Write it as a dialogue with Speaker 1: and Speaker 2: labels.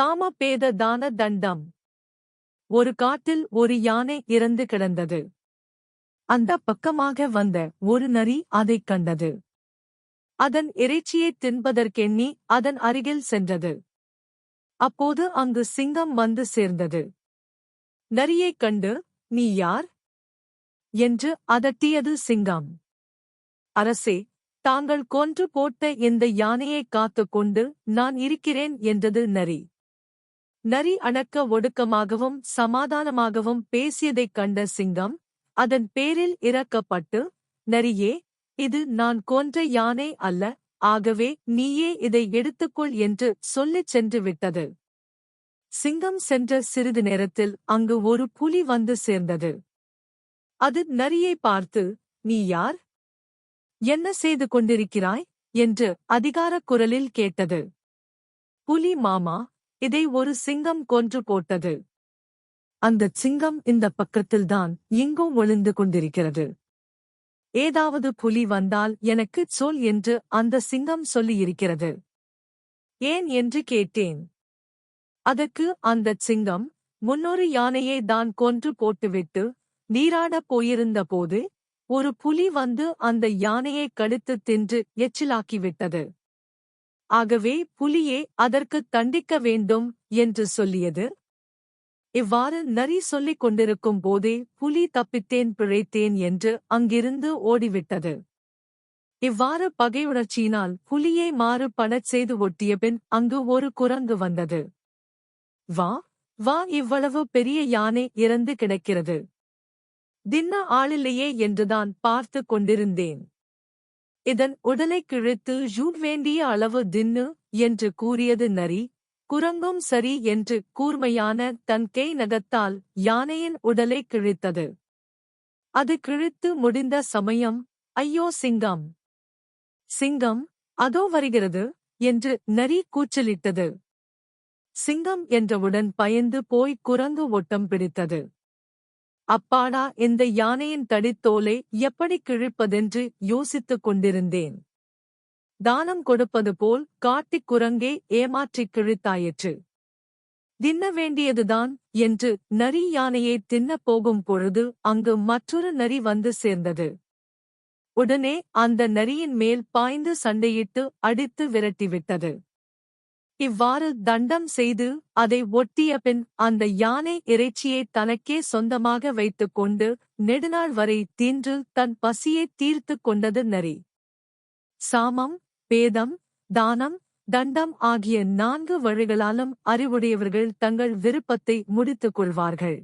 Speaker 1: சாமபேத தான தண்டம். ஒரு காட்டில் ஒரு யானை இறந்து கிடந்தது. அந்த பக்கமாக வந்த ஒரு நரி அதைக் கண்டது. அதன் இறைச்சியைத் தின்பதற்கெண்ணி அதன் அருகில் சென்றது. அப்போது அங்கு சிங்கம் வந்து சேர்ந்தது. நரியைக் கண்டு நீ யார் என்று அதட்டியது சிங்கம். அரசே தாங்கள் கொன்று போட்ட இந்த யானையைக் காத்துக் கொண்டு நான் இருக்கிறேன் என்றது நரி. நரி அடக்க ஒடுக்கமாகவும் சமாதானமாகவும் பேசியதைக் கண்ட சிங்கம் அதன் பேரில் இறக்கப்பட்டு நரியே இது நான் கொன்ற யானை அல்ல ஆகவே நீயே இதை எடுத்துக்கொள் என்று சொல்லிச் சென்று விட்டது சிங்கம் சென்ற சிறிது நேரத்தில் அங்கு ஒரு புலி வந்து சேர்ந்தது. அது நரியை பார்த்து நீ யார்? என்ன செய்து கொண்டிருக்கிறாய்? என்று அதிகாரக் குரலில் கேட்டது. புலி மாமா இதை ஒரு சிங்கம் கொன்று போட்டது. அந்தச் சிங்கம் இந்த பக்கத்தில்தான் எங்கோ ஒளிந்து கொண்டிருக்கிறது. ஏதாவது புலி வந்தால் எனக்குச் சொல் என்று அந்த சிங்கம் சொல்லியிருக்கிறது. ஏன் என்று கேட்டேன். அதற்கு அந்தச் சிங்கம் முன்னொரு யானையை தான் கொன்று போட்டுவிட்டு நீராடப் போயிருந்த போது ஒரு புலி வந்து அந்த யானையை கடுத்து தின்று எச்சிலாக்கிவிட்டது. ஆகவே புலியே அதற்குத் தண்டிக்க வேண்டும் என்று சொல்லியது. இவ்வாறு நரி சொல்லிக் கொண்டிருக்கும் போதே புலி தப்பித்தேன் பிழைத்தேன் என்று அங்கிருந்து ஓடிவிட்டது. இவ்வாறு பகையுணர்ச்சியினால் புலியை மாறு பணச் செய்து ஒட்டியபின் அங்கு ஒரு குரங்கு வந்தது. வா வா இவ்வளவு பெரிய யானை இறந்து கிடக்கிறது. தின்ன ஆளில்லையே என்றுதான் பார்த்து கொண்டிருந்தேன். இதன் உடலைக் கிழித்து ஜூட் வேண்டிய அளவு தின்னு என்று கூறியது நரி குரங்கும் சரி என்று கூர்மையான தன் கை நகத்தால் யானையின் உடலை கிழித்தது. அது கிழித்து முடிந்த சமயம் ஐயோ சிங்கம் சிங்கம் அதோ வருகிறது என்று நரி கூச்சலிட்டது. சிங்கம் என்றவுடன் பயந்து போய் குரங்கு ஒட்டம் பிடித்தது. அப்பாடா இந்த யானையின் தடித்தோலை எப்படி கிழிப்பதென்று யோசித்துக் கொண்டிருந்தேன். தானம் கொடுப்பது போல் காட்டிக் குரங்கே ஏமாற்றிக் கிழித்தாயிற்று. தின்ன வேண்டியதுதான் என்று நரி யானையை தின்னப் போகும் பொழுது அங்கு மற்றொரு நரி வந்து சேர்ந்தது. உடனே அந்த நரியின் மேல் பாய்ந்து சண்டையிட்டு அடித்து விரட்டிவிட்டது. இவ்வாறு தண்டம் செய்து அதை ஒட்டிய பின் அந்த யானை இறைச்சியை தனக்கே சொந்தமாக வைத்துக் கொண்டு நெடுநாள் வரை தீன்று தன் பசியைத் தீர்த்துக் கொண்டது நரி. சாமம் பேதம் தானம் தண்டம் ஆகிய நான்கு வழிகளாலும் அறிவுடையவர்கள் தங்கள் விருப்பத்தை முடித்துக் கொள்வார்கள்.